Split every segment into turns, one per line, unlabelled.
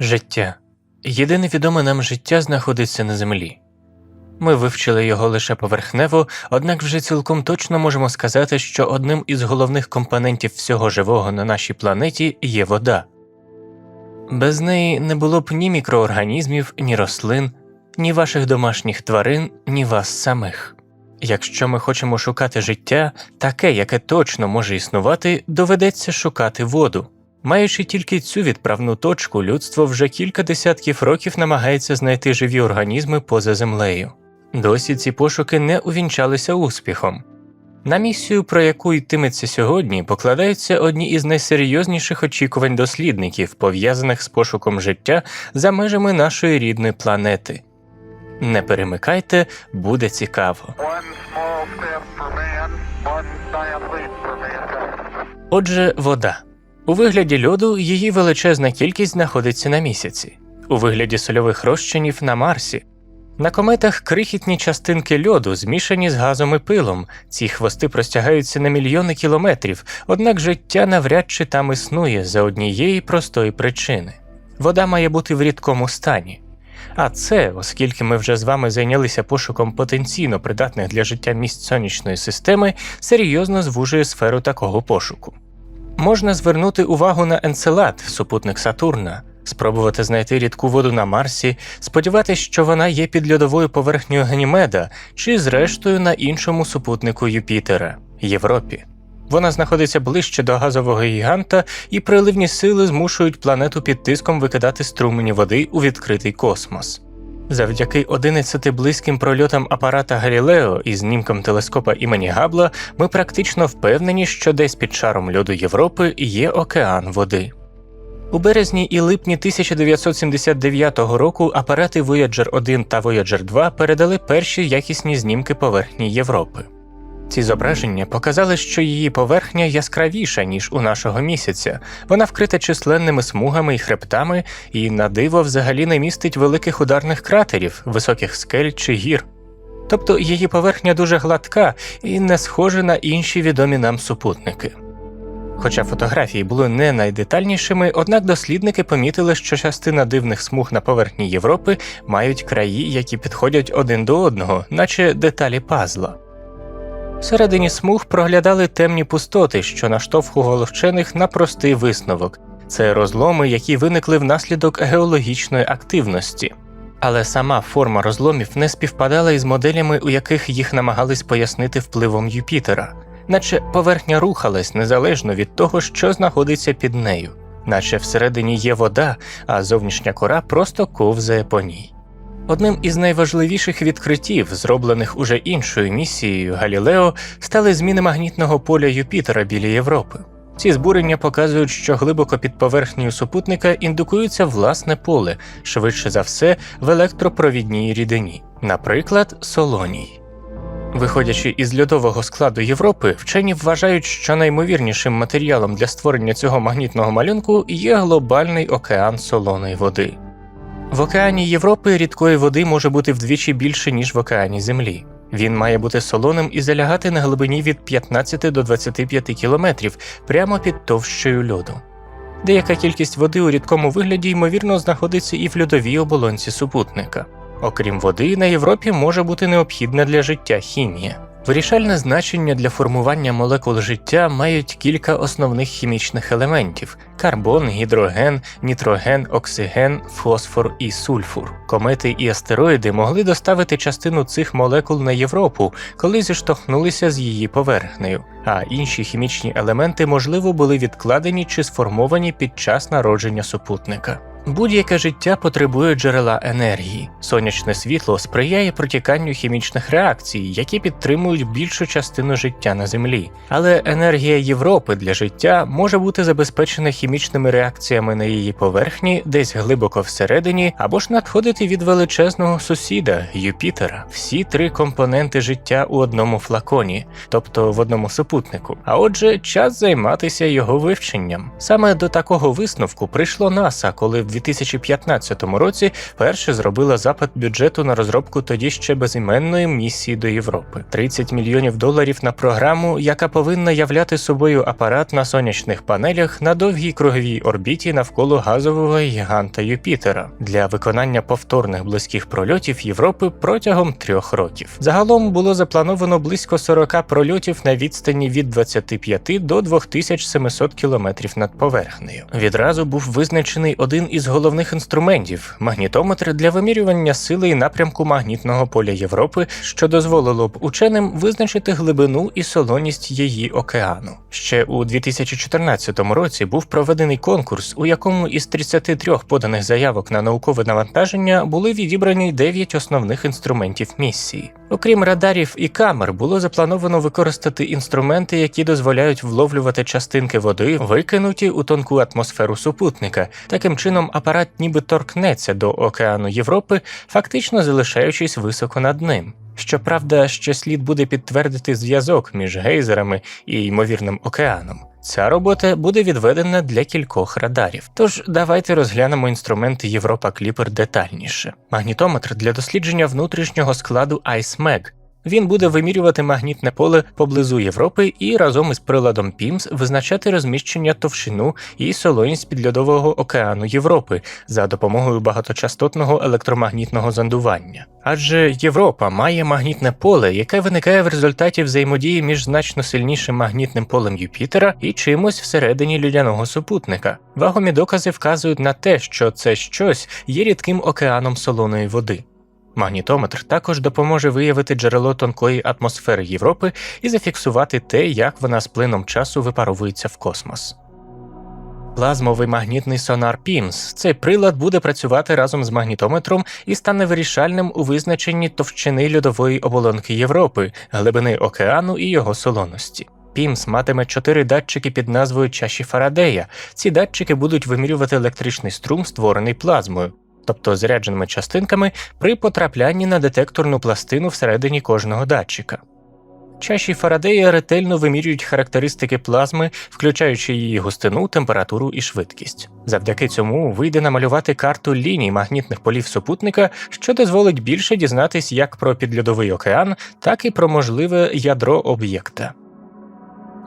Життя. Єдине відоме нам життя знаходиться на землі. Ми вивчили його лише поверхнево, однак вже цілком точно можемо сказати, що одним із головних компонентів всього живого на нашій планеті є вода. Без неї не було б ні мікроорганізмів, ні рослин, ні ваших домашніх тварин, ні вас самих. Якщо ми хочемо шукати життя, таке, яке точно може існувати, доведеться шукати воду. Маючи тільки цю відправну точку, людство вже кілька десятків років намагається знайти живі організми поза землею. Досі ці пошуки не увінчалися успіхом. На місію, про яку йтиметься сьогодні, покладаються одні із найсерйозніших очікувань дослідників, пов'язаних з пошуком життя за межами нашої рідної планети. Не перемикайте, буде цікаво.
Man.
Отже, вода. У вигляді льоду її величезна кількість знаходиться на місяці, у вигляді сольових розчинів на Марсі. На кометах крихітні частинки льоду змішані з газом і пилом. Ці хвости простягаються на мільйони кілометрів, однак життя навряд чи там існує за однієї простої причини. Вода має бути в рідкому стані. А це, оскільки ми вже з вами зайнялися пошуком потенційно придатних для життя місць сонячної системи, серйозно звужує сферу такого пошуку. Можна звернути увагу на Енцелад, супутник Сатурна, спробувати знайти рідку воду на Марсі, сподіватися, що вона є під льодовою поверхнею Ганімеда, чи зрештою на іншому супутнику Юпітера Європі. Вона знаходиться ближче до газового гіганта, і приливні сили змушують планету під тиском викидати струмені води у відкритий космос. Завдяки 11 близьким прольотам апарата Галілео і знімкам телескопа імені Габла ми практично впевнені, що десь під шаром льоду Європи є океан води. У березні і липні 1979 року апарати Voyager 1 та Voyager 2 передали перші якісні знімки поверхні Європи. Ці зображення показали, що її поверхня яскравіша, ніж у нашого місяця. Вона вкрита численними смугами і хребтами, і на диво взагалі не містить великих ударних кратерів, високих скель чи гір. Тобто її поверхня дуже гладка і не схожа на інші відомі нам супутники. Хоча фотографії були не найдетальнішими, однак дослідники помітили, що частина дивних смуг на поверхні Європи мають краї, які підходять один до одного, наче деталі пазла. Всередині смуг проглядали темні пустоти, що наштовхували вчених на простий висновок це розломи, які виникли внаслідок геологічної активності. Але сама форма розломів не співпадала із моделями, у яких їх намагались пояснити впливом Юпітера, наче поверхня рухалась незалежно від того, що знаходиться під нею, наче всередині є вода, а зовнішня кора просто ковзає по ній. Одним із найважливіших відкриттів, зроблених уже іншою місією Галілео, стали зміни магнітного поля Юпітера біля Європи. Ці збурення показують, що глибоко під поверхнею супутника індукується власне поле, швидше за все, в електропровідній рідині, наприклад, солоній. Виходячи із льодового складу Європи, вчені вважають, що наймовірнішим матеріалом для створення цього магнітного малюнку є глобальний океан солоної води. В океані Європи рідкої води може бути вдвічі більше, ніж в океані Землі. Він має бути солоним і залягати на глибині від 15 до 25 кілометрів прямо під товщею льоду. Деяка кількість води у рідкому вигляді, ймовірно, знаходиться і в льодовій оболонці супутника. Окрім води, на Європі може бути необхідна для життя хімія. Вирішальне значення для формування молекул життя мають кілька основних хімічних елементів: карбон, гідроген, нітроген, оксиген, фосфор і сульфур. Комети і астероїди могли доставити частину цих молекул на Європу, коли зіштовхнулися з її поверхнею, а інші хімічні елементи, можливо, були відкладені чи сформовані під час народження супутника. Будь-яке життя потребує джерела енергії. Сонячне світло сприяє протіканню хімічних реакцій, які підтримують більшу частину життя на Землі. Але енергія Європи для життя може бути забезпечена хімічними реакціями на її поверхні, десь глибоко всередині, або ж надходити від величезного сусіда Юпітера. Всі три компоненти життя у одному флаконі, тобто в одному супутнику. А отже, час займатися його вивченням. Саме до такого висновку прийшло НАСА, коли в 2015 році перше зробила запит бюджету на розробку тоді ще безіменної місії до Європи 30 мільйонів доларів на програму, яка повинна являти собою апарат на сонячних панелях на довгій круговій орбіті навколо газового гіганта Юпітера для виконання повторних близьких прольотів Європи протягом трьох років. Загалом було заплановано близько 40 прольотів на відстані від 25 до 2700 кілометрів над поверхнею. Відразу був визначений один із головних інструментів магнітометр для вимірювання сили і напрямку магнітного поля Європи, що дозволило б ученим визначити глибину і солоність її океану. Ще у 2014 році був проведений конкурс, у якому із 33 поданих заявок на наукове навантаження були відібрані 9 основних інструментів місії. Окрім радарів і камер, було заплановано використати інструменти, які дозволяють вловлювати частинки води, викинуті у тонку атмосферу супутника. Таким чином, апарат ніби торкнеться до океану Європи, фактично залишаючись високо над ним. Щоправда, ще слід буде підтвердити зв'язок між гейзерами і ймовірним океаном. Ця робота буде відведена для кількох радарів. Тож давайте розглянемо інструменти Європа Кліпер детальніше. Магнітометр для дослідження внутрішнього складу IceMag. Він буде вимірювати магнітне поле поблизу Європи і разом із приладом PIMS визначати розміщення товщину і солоність підльодового океану Європи за допомогою багаточастотного електромагнітного зондування. Адже Європа має магнітне поле, яке виникає в результаті взаємодії між значно сильнішим магнітним полем Юпітера і чимось всередині людяного супутника. Вагомі докази вказують на те, що це щось є рідким океаном солоної води. Магнітометр також допоможе виявити джерело тонкої атмосфери Європи і зафіксувати те, як вона з плином часу випаровується в космос. Плазмовий магнітний сонар PIMS. Цей прилад буде працювати разом з магнітометром і стане вирішальним у визначенні товщини льодової оболонки Європи, глибини океану і його солоності. PIMS матиме чотири датчики під назвою чаші Фарадея. Ці датчики будуть вимірювати електричний струм, створений плазмою, тобто зарядженими частинками, при потраплянні на детекторну пластину всередині кожного датчика. Чаші Фарадея ретельно вимірюють характеристики плазми, включаючи її густину, температуру і швидкість. Завдяки цьому вийде намалювати карту ліній магнітних полів супутника, що дозволить більше дізнатись як про підльодовий океан, так і про можливе ядро об'єкта.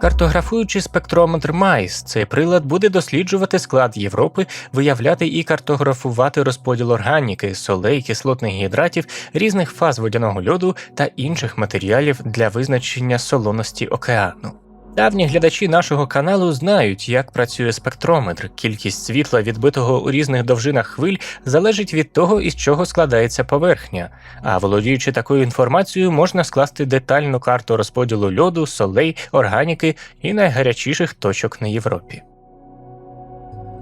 Картографуючи спектрометр Майс, цей прилад буде досліджувати склад Європи, виявляти і картографувати розподіл органіки, солей, кислотних гідратів, різних фаз водяного льоду та інших матеріалів для визначення солоності океану. Давні глядачі нашого каналу знають, як працює спектрометр. Кількість світла, відбитого у різних довжинах хвиль, залежить від того, із чого складається поверхня. А володіючи такою інформацією, можна скласти детальну карту розподілу льоду, солей, органіки і найгарячіших точок на Європі.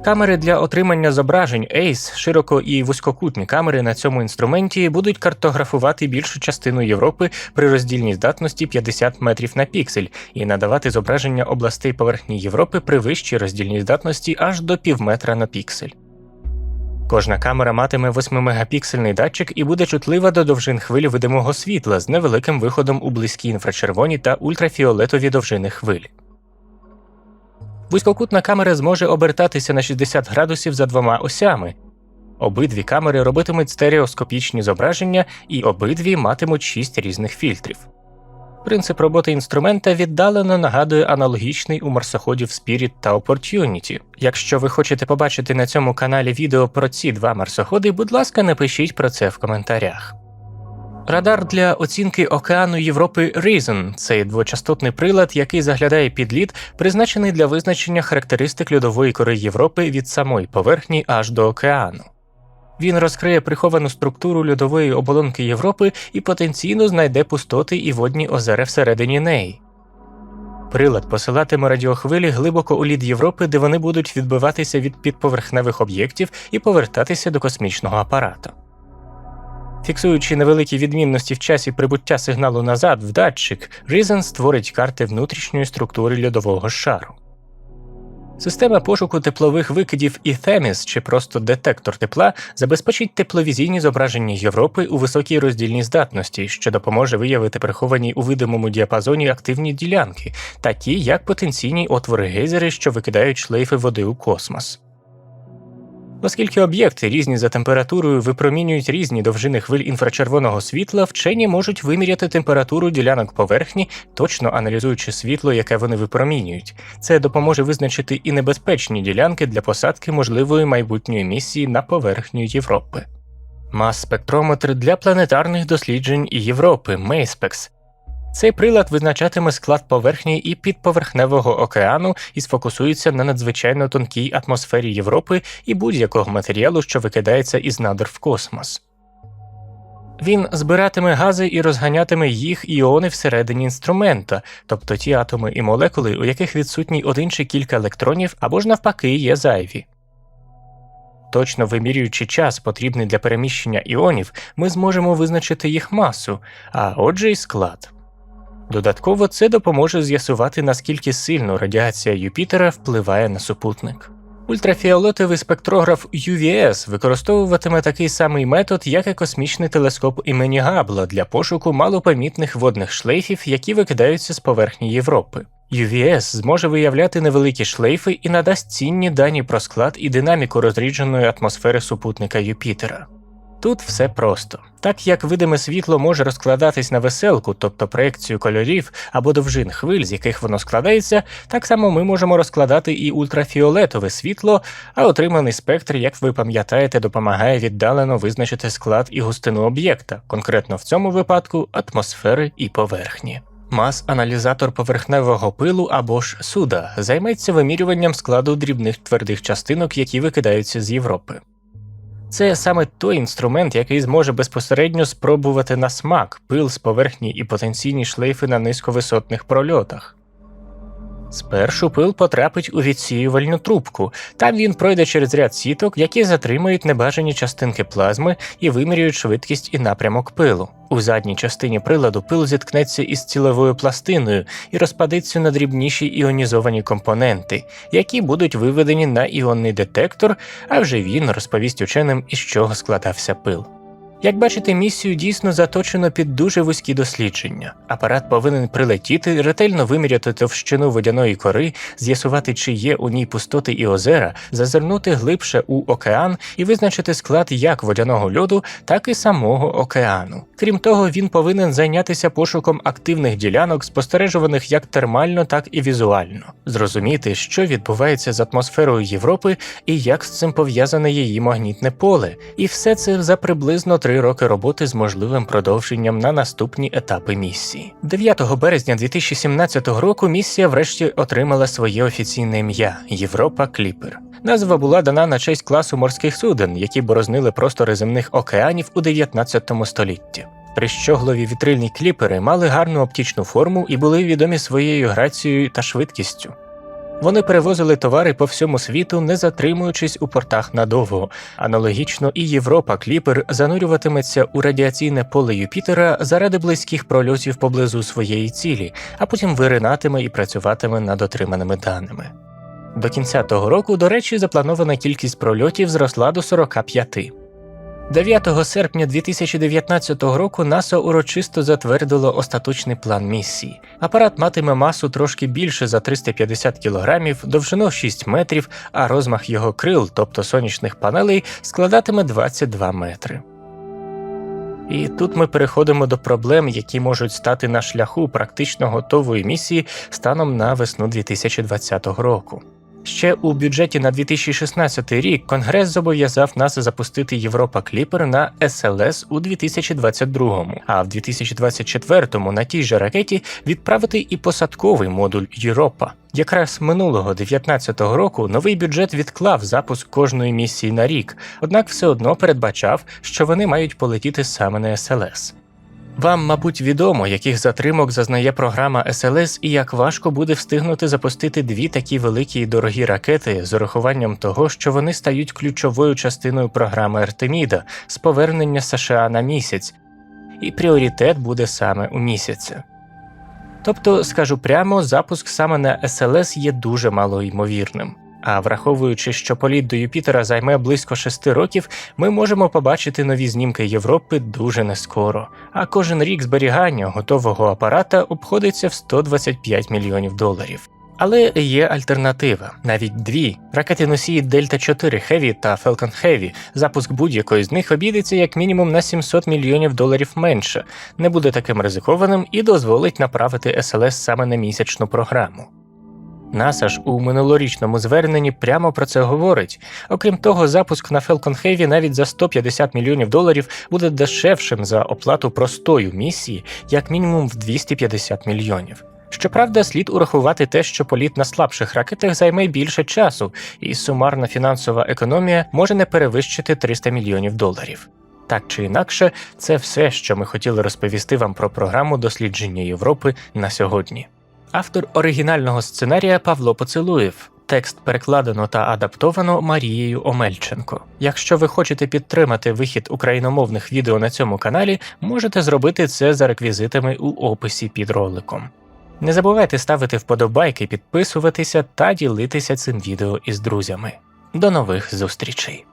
Камери для отримання зображень ACE, широко і вузькокутні камери на цьому інструменті будуть картографувати більшу частину Європи при роздільній здатності 50 метрів на піксель і надавати зображення областей поверхні Європи при вищій роздільній здатності аж до півметра на піксель. Кожна камера матиме 8-мегапіксельний датчик і буде чутлива до довжин хвиль видимого світла з невеликим виходом у близькі інфрачервоні та ультрафіолетові довжини хвиль. Вузькокутна камера зможе обертатися на 60 градусів за двома осями. Обидві камери робитимуть стереоскопічні зображення і обидві матимуть 6 різних фільтрів. Принцип роботи інструмента віддалено нагадує аналогічний у марсоходів Spirit та Opportunity. Якщо ви хочете побачити на цьому каналі відео про ці два марсоходи, будь ласка, напишіть про це в коментарях. Радар для оцінки океану Європи Reason – це двочастотний прилад, який заглядає під лід, призначений для визначення характеристик льодової кори Європи від самої поверхні аж до океану. Він розкриє приховану структуру льодової оболонки Європи і потенційно знайде пустоти і водні озера всередині неї. Прилад посилатиме радіохвилі глибоко у лід Європи, де вони будуть відбиватися від підповерхневих об'єктів і повертатися до космічного апарату. Фіксуючи невеликі відмінності в часі прибуття сигналу назад в датчик, Reason створить карти внутрішньої структури льодового шару. Система пошуку теплових викидів і Themis, чи просто детектор тепла, забезпечить тепловізійні зображення Європи у високій роздільній здатності, що допоможе виявити приховані у видимому діапазоні активні ділянки, такі як потенційні отвори гейзери, що викидають шлейфи води у космос. Оскільки об'єкти різні за температурою випромінюють різні довжини хвиль інфрачервоного світла, вчені можуть виміряти температуру ділянок поверхні, точно аналізуючи світло, яке вони випромінюють. Це допоможе визначити і небезпечні ділянки для посадки можливої майбутньої місії на поверхню Європи. Мас-спектрометр для планетарних досліджень Європи MESPEX. Цей прилад визначатиме склад поверхні і підповерхневого океану і сфокусується на надзвичайно тонкій атмосфері Європи і будь-якого матеріалу, що викидається із надр в космос. Він збиратиме гази і розганятиме їх іони всередині інструмента, тобто ті атоми і молекули, у яких відсутній один чи кілька електронів або ж навпаки є зайві. Точно вимірюючи час, потрібний для переміщення іонів, ми зможемо визначити їх масу, а отже й склад. Додатково це допоможе з'ясувати, наскільки сильно радіація Юпітера впливає на супутник. Ультрафіолетовий спектрограф UVS використовуватиме такий самий метод, як і космічний телескоп імені Габла для пошуку малопомітних водних шлейфів, які викидаються з поверхні Європи. UVS зможе виявляти невеликі шлейфи і надасть цінні дані про склад і динаміку розрідженої атмосфери супутника Юпітера. Тут все просто. Так як видиме світло може розкладатись на веселку, тобто проекцію кольорів або довжин хвиль, з яких воно складається, так само ми можемо розкладати і ультрафіолетове світло, а отриманий спектр, як ви пам'ятаєте, допомагає віддалено визначити склад і густину об'єкта, конкретно в цьому випадку атмосфери і поверхні. Мас-аналізатор поверхневого пилу або ж суда займеться вимірюванням складу дрібних твердих частинок, які викидаються з Європи. Це саме той інструмент, який зможе безпосередньо спробувати на смак пил з поверхні і потенційні шлейфи на низьковисотних прольотах. Спершу пил потрапить у відсіювальну трубку, там він пройде через ряд сіток, які затримують небажані частинки плазми і вимірюють швидкість і напрямок пилу. У задній частині приладу пил зіткнеться із ціловою пластиною і розпадеться на дрібніші іонізовані компоненти, які будуть виведені на іонний детектор, а вже він розповість ученим, із чого складався пил. Як бачите, місію дійсно заточено під дуже вузькі дослідження. Апарат повинен прилетіти, ретельно виміряти товщину водяної кори, з'ясувати, чи є у ній пустоти і озера, зазирнути глибше у океан і визначити склад як водяного льоду, так і самого океану. Крім того, він повинен зайнятися пошуком активних ділянок, спостережуваних як термально, так і візуально, зрозуміти, що відбувається з атмосферою Європи і як з цим пов'язане її магнітне поле, і все це за приблизно три роки роботи з можливим продовженням на наступні етапи місії. 9 березня 2017 року місія врешті отримала своє офіційне ім'я Європа Кліпер. Назва була дана на честь класу морських суден, які борознили простори земних океанів у 19 столітті. Прищоглові вітрильні кліпери мали гарну оптичну форму і були відомі своєю грацією та швидкістю. Вони перевозили товари по всьому світу, не затримуючись у портах надовго. Аналогічно, і Європа Кліпер занурюватиметься у радіаційне поле Юпітера заради близьких прольотів поблизу своєї цілі, а потім виринатиме і працюватиме над отриманими даними. До кінця того року, до речі, запланована кількість прольотів зросла до 45. 9 серпня 2019 року НАСА урочисто затвердило остаточний план місії. Апарат матиме масу трошки більше за 350 кг, довжину 6 метрів, а розмах його крил, тобто сонячних панелей, складатиме 22 метри. І тут ми переходимо до проблем, які можуть стати на шляху практично готової місії станом на весну 2020 року. Ще у бюджеті на 2016 рік Конгрес зобов'язав нас запустити Європа Кліпер на СЛС у 2022, а в 2024 на тій же ракеті відправити і посадковий модуль Європа. Якраз минулого 19-го року новий бюджет відклав запуск кожної місії на рік, однак все одно передбачав, що вони мають полетіти саме на СЛС. Вам, мабуть, відомо, яких затримок зазнає програма СЛС і як важко буде встигнути запустити дві такі великі і дорогі ракети з урахуванням того, що вони стають ключовою частиною програми Артеміда з повернення США на місяць, і пріоритет буде саме у місяця. Тобто, скажу прямо, запуск саме на СЛС є дуже малоймовірним. А враховуючи, що політ до Юпітера займе близько шести років, ми можемо побачити нові знімки Європи дуже нескоро. А кожен рік зберігання готового апарата обходиться в 125 мільйонів доларів. Але є альтернатива, навіть дві ракети носії Дельта 4 Heavy та Falcon Heavy. Запуск будь-якої з них обійдеться як мінімум на 700 мільйонів доларів менше, не буде таким ризикованим і дозволить направити СЛС саме на місячну програму. НАСА ж у минулорічному зверненні прямо про це говорить. Окрім того, запуск на Falcon Heavy навіть за 150 мільйонів доларів буде дешевшим за оплату простою місії, як мінімум в 250 мільйонів. Щоправда, слід урахувати те, що політ на слабших ракетах займе більше часу, і сумарна фінансова економія може не перевищити 300 мільйонів доларів. Так чи інакше, це все, що ми хотіли розповісти вам про програму дослідження Європи на сьогодні. Автор оригінального сценарія Павло Поцелуєв. Текст перекладено та адаптовано Марією Омельченко. Якщо ви хочете підтримати вихід україномовних відео на цьому каналі, можете зробити це за реквізитами у описі під роликом. Не забувайте ставити вподобайки, підписуватися та ділитися цим відео із друзями. До нових зустрічей!